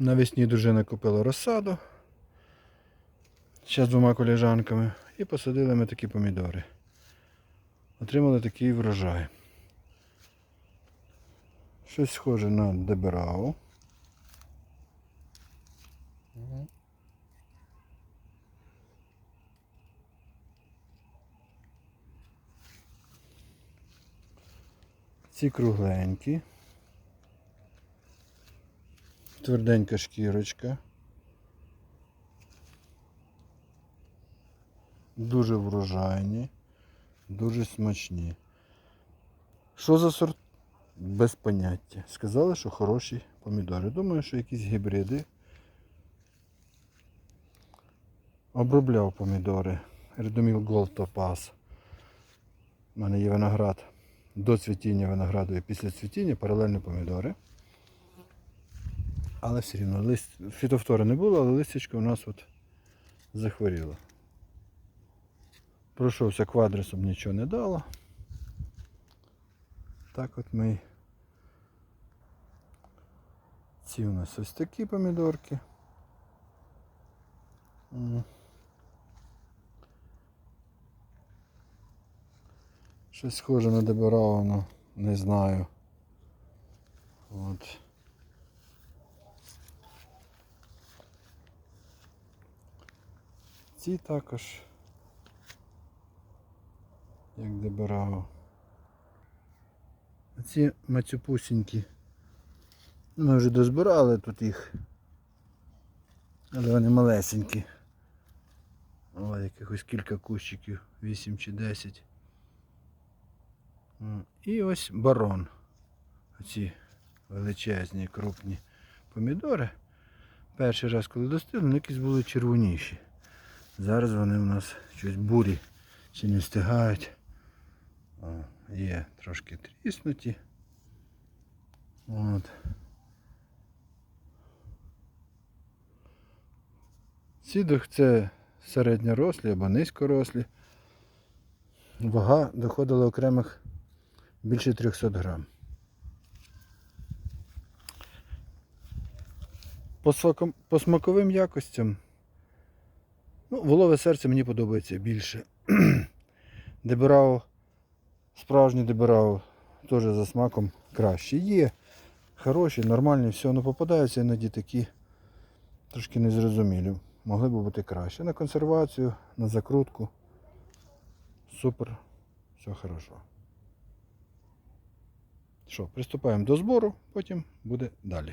Навесні дружина купила розсаду. Ще з двома коліжанками. І посадили ми такі помідори. Отримали такий врожай. Щось схоже на дебрау. Ці кругленькі. Тверденька шкірочка. Дуже врожайні, дуже смачні. Що за сорт? Без поняття. Сказали, що хороші помідори. Думаю, що якісь гібриди. Обробляв помідори. Редоміл Gold Topaz. У мене є виноград. До цвітіння винограду і після цвітіння паралельно помідори. Але все рівно лист... фітофтори не було, але листячко у нас от захворіло. Пройшовся квадрисом, нічого не дало. Так от ми. Ці у нас ось такі помідорки. Щось схоже на деберавну, не знаю. От. Ці також. Як деберав. А ці мацюпусінькі. Ми вже дозбирали тут їх. Але вони малесенькі. О, якихось кілька кущиків, 8 чи 10. І ось барон. Оці величезні, крупні помідори. Перший раз, коли достигли, вони якісь були червоніші. Зараз вони у нас щось бурі чи не встигають. О, є трошки тріснуті. От. Ці це середньорослі або низькорослі. Вага доходила окремих більше 300 грам. По смаковим якостям ну, волове серце мені подобається більше. Дебирав, справжній дебирав теж за смаком краще. Є хороші, нормальні, все, але попадаються іноді такі трошки незрозумілі. Могли б бути краще. На консервацію, на закрутку. Супер, все хорошо. Що, приступаємо до збору, потім буде далі.